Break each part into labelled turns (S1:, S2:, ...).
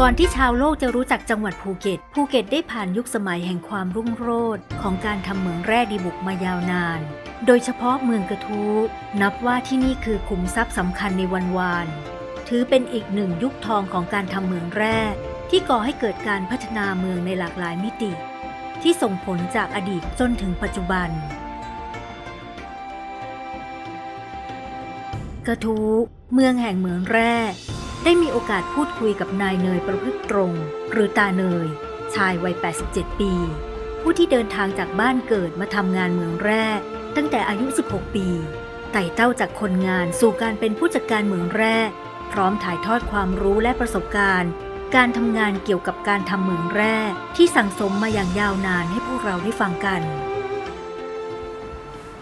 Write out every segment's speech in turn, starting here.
S1: ก่อนที่ชาวโลกจะรู้จักจังหวัดภูเก็ต ภูเก็ตได้ผ่านยุคสมัยแห่งความรุ่งโรจน์ของการทำเหมืองแร่ดีบุกมายาวนาน โดยเฉพาะเมืองกระทู้นับว่าที่นี่คือขุมทรัพย์สำคัญในวันวาน ถือเป็นอีกหนึ่งยุคทองของการทำเหมืองแร่ที่ก่อให้เกิดการพัฒนาเมืองในหลากหลายมิติ ที่ส่งผลจากอดีตจนถึงปัจจุบัน กระทู้เมืองแห่งเหมืองแร่ ได้มีโอกาสพูดคุยกับนายเนยประพฤติตรง หรือตาเนย ชายวัย 87 ปี ผู้ที่เดินทางจากบ้านเกิดมาทำงานเมืองแร่ตั้งแต่อายุ 16 ปี ไต่เต้าจากคนงานสู่การเป็นผู้จัดการเมืองแร่พร้อมถ่ายทอดความรู้และประสบการณ์ การทำงานเกี่ยวกับการทำเหมืองแร่ที่สั่งสมมาอย่างยาวนานให้พวกเราได้ฟังกัน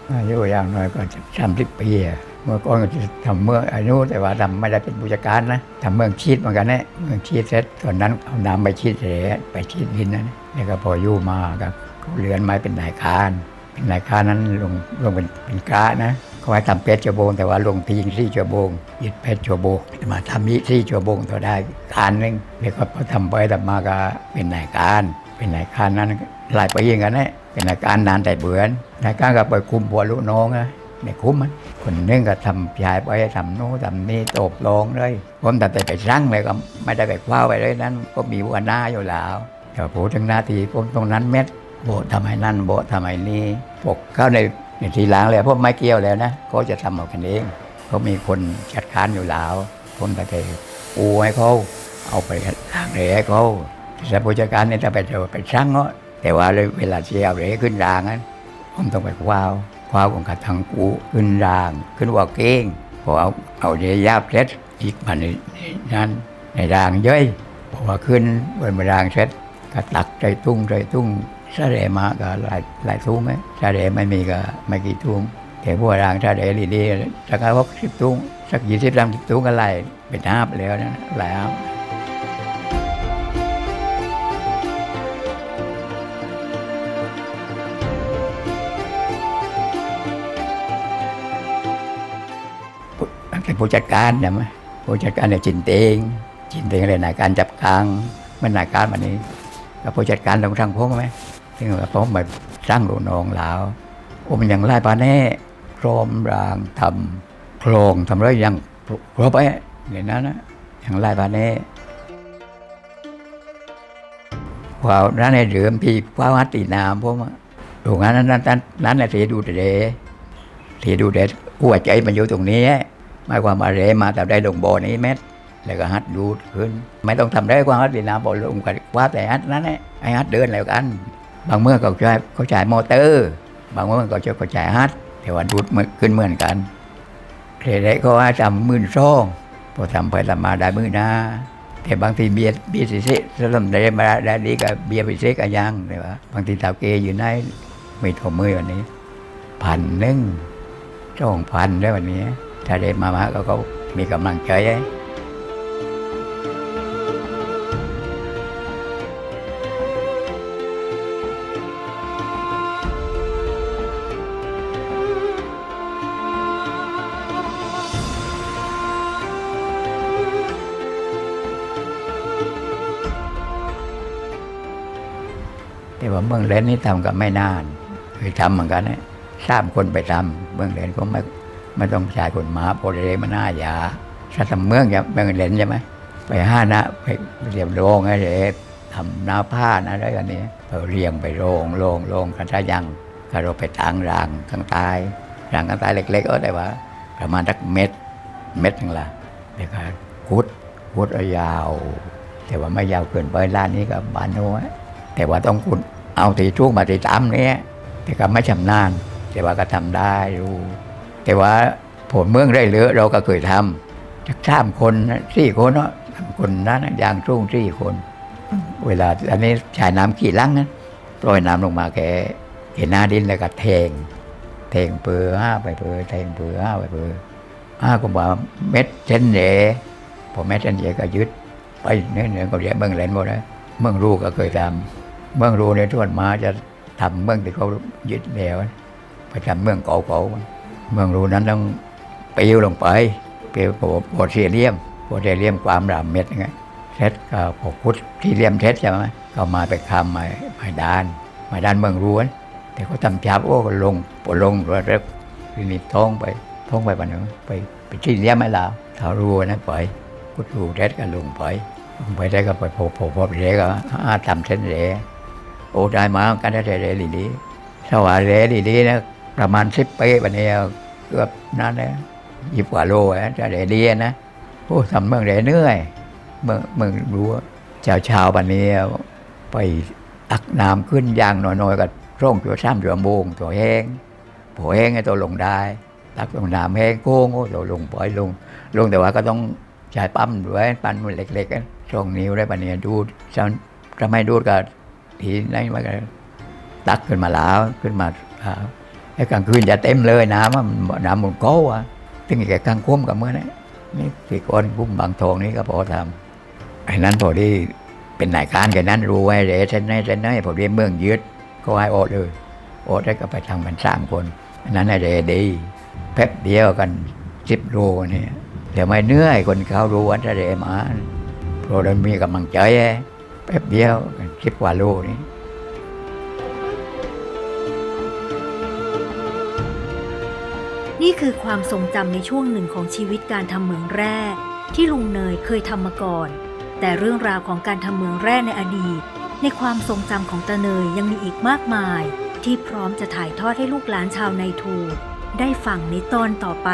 S2: อายุอย่างน้อยก็สามสิบปีอะ เมื่อก่อนก็จะทำเมืองอายุแต่ว่าทำไม่ได้เป็นผู้จัดการนะทำเมืองชีดเหมือนกันนะเมืองชีดเสร็จตอนนั้นเอาน้ำไปชีดเหรไปชีดดินนะแล้วก็พออยู่มากับเรือนไม้เป็นนายคานเป็นนายคานนั้นลงลงเป็นเป็นกะนะเขาให้ทำเพชรชั่วโมงแต่ว่าลงทิ้งสี่ชั่วโมงยึดเพชรชั่วโมงมาทำยี่สี่ชั่วโมงต่อได้การหนึงแล้วก็พอทำไปทำมาก็เป็นนายการ เป็นนายการนั้นหลายปีอย่างนั้นนะเป็นนายการนานแต่เบือนนายการก็ไปคุมผัวลูกน้องนะ ในคุมมันคนนึงก็ทำยายไปทำโน้ทำนี่ตบลงเลยผมแต่ไปสั่งเลยก็ไม่ได้ไปคว้าไปเลยนั้นก็มีหัวหน้าอยู่แล้วแต่พูดถึงหน้าที่ผมตรงนั้นเม็ดโบททำไมนั่นโบททำไมนี่ปกเข้าในในทีหลังเลยพราะไม่เกี่ยวแล้วนะเขาจะทำเอากันเองเขามีคนจัดการอยู่แล้วผมแต่ไปปูให้เขาเอาไปล้างเหลให้เขาแต่ผู้จัดการเนี่ยจะไปจอไปช่างเนาะแต่ว่าเวลาเชียร์เรขึ้นรางนั้นผมต้องไปคว้าว ว้าวของกระทังกูขึ้นราง ขึ้นว่าเก้งพอเอาเอาเดียาบเสร็จอีกมันในนั้นในรางเย้ยพอว่าขึ้นบนรางเสร็จก็ตักใจตุ้งใจตุ้งสะเดมาก็หลายหลายทุ่งไหมสะเดไม่มีก็ไม่กี่ทุ่งแต่พวกรางสะเดดีๆสักหกสิบทุ่งสักยี่สิบสามสิบทุ่งก็ไล่เป็นห้าบแล้วนะหลายห้าบ เป็นผู้จัดการใช่ไหมผู้จัดการเนี่ยจินเตงจินเตงเลยนายการจับกลางมันนายการวันนี้กับผู้จัดการตรงทางพงไหมถึงว่าผมมาสร้างหลูกน้องล้วอมันยังไล่ปาแน่พร้อมรางทำโครงทำไรยังครบไปในนั้นนะยังไล่ปาแน่ว่านั้นในเรือมพี่ว่าวัดตีนามผมอะตรงนั้นนั้นนั้นนั้นน่ะเสียดูเดเสียดูเดหัวใจมันอยู่ตรงนี้ หมายความว่าเรมาแต่ได้ลงบ่อนี้เม็ดแล้วก็ฮัดดูดขึ้น ไม่ต้องทำได้ความฮัดดีนาบ่อลงกันว่าแต่ฮัดนั้นไอ้ฮัดเดินแล้วกัน บางเมื่อก็ใช้เขาจ่ายมอเตอร์ บางเมื่อก็จะเขาจ่ายฮัดแต่ว่าดูดมขึ้นเหมือนกันเครได้ก็ว่าทำมื่นซ่องพอทำไปทำมาได้มื่นนะแต่บางทีเบียร์เบียร์สิเซสำหรับได้มาได้ดีกับเบียร์พิเศษก็ยังเลยว่าบางทีตาวเกยอยู่ในไม่ถมมือวันนี้พันหนึ่งสองพันได้วันนี้ ถ้าได้มามาก็เขามีกำลังใจแต่ว่าเมืองเลนนี่ทำกับไม่นานเคยทำเหมือนกันนะสามคนไปทำเมืองเลนก็ไม่ ไม่ต้องใช้คนหมาโปรเรมันน่ายาถ้าทำเมืองอย่างเมืองเลนใช่ไหมไปห้านะไปเรียบโรงอะไรทำนาผ้านะอะไรกันนี้เราเรียงไปโรงโรงโรงกันถ้ายังก็เราไปทางรางข้างใต้รางข้างใต้เล็กๆก็ได้ว่า ประมาณสักเม็ดเม็ดนึงละแล้วก็คุดคุดอายาว แต่ว่าไม่ยาวเกินไปร้านนี้กับบานโน้แต่ว่าต้องคุณเอาตีทุกมาตีตามเนี้ยแต่ก็ไม่ชำนาญแต่ว่าก็ทำได้รู้ แต่ว่าผลเมืองได้เหลือเราก็เคยทำจากสามคนสี่คนเนาะสามคนนั้นนะยางรุ่งสี่คน เวลาอันนี้ชายน้ำกี่ลังนะปล่อยน้ำลงมาแกเห็นหน้าดินแล้วก็แทงแทงเปือห้าไปเปือแทงเปือห้าไปเปือห้าก็บอกเม็ดเส้นเหนพอเม็ดเส้นเหนก็ยึดไปเนื้อเนื้อก็เรียกเมืองแหลนหมดนะเมืองรูก็เคยทำเมืองรูในทวนมาจะทำเมืองที่เขายึดแล้วไปทำเมืองเก่าๆ เมืองรูนั้นต้องปิวลงไปปิวโปรโปรเทเลียมโปรเทเลียมความรามเม็ดไงเสร็จก็พอพุทธที่เลี่ยมเสร็จใช่ไหมก็มาไปคำมามาดาน มาดานเมืองร้วนแต่เขาทำชาบโอ้ก็ลงปลงรถเร็วทีนี้ท้องไปท้องไปปันนึงไปไปที่เลียมไม่ลาวถ้ารู้นะไปพุทธรู้เสร็จก็ลงไปลงไปได้ก็ไปพบพบพบเรก็อาทำเส้นเรโอ้ได้มากันได้เรลีลีสว่าเรลีลีนะ ประมาณสิบปีปันนี้เกือบนั้นนะยี่สิบกว่าโลนะจะเรดีนะโอ้ทำเมืองเรเหนื่อยเมืองเมืองรู้ว่าชาวชาวๆปันนี้ไปตักน้ำขึ้นยางหน้อยๆก็ร่องตัวซ้ำตัวโมงตัวแห้งพอแห้งไอ้ตัวลงได้ ตักลงน้ำแห้งโค้งโอ้ตัวลงปล่อยลง ลงแต่ว่าก็ต้องใช้ปั๊มด้วยปั๊มมันเล็กๆช่องนิ้วได้ปันนี้ดูดจะจะไม่ดูดก็ทีนั้นมันก็ตักขึ้นมาแล้วขึ้นมา ไอ้กลางคืนจะเต็มเลยน้ำอะมันน้ำมันโก้อะถึงแก่กลางคุ้มกับเมื่อนั้นนี่สี่คนคุ้มบางทองนี่ก็พอทำไอ้นั้นพอดีเป็นนายการแค่นั้นรู้ไว้เลยเส้นไหนเส้นไหนพอดีเมืองยึดก็ให้อดเลยอดได้ก็ไปทำกันสามคนอันนั้นไอ้เดดีแป๊บเดียวกันสิบโลเนี่ยเดี๋ยวไม่เหนื่อยคนเขารู้ว่าจะเดมาเพราะเรามีกำลังใจแป๊บเดียวกันสิบกว่าโลนี่
S1: นี่คือความทรงจำในช่วงหนึ่งของชีวิตการทำเหมืองแร่ ที่ลุงเนยเคยทำมาก่อน แต่เรื่องราวของการทำเหมืองแร่ในอดีต ในความทรงจำของตาเนยยังมีอีกมากมาย ที่พร้อมจะถ่ายทอดให้ลูกหลานชาวไนทูได้ฟังในตอนต่อไป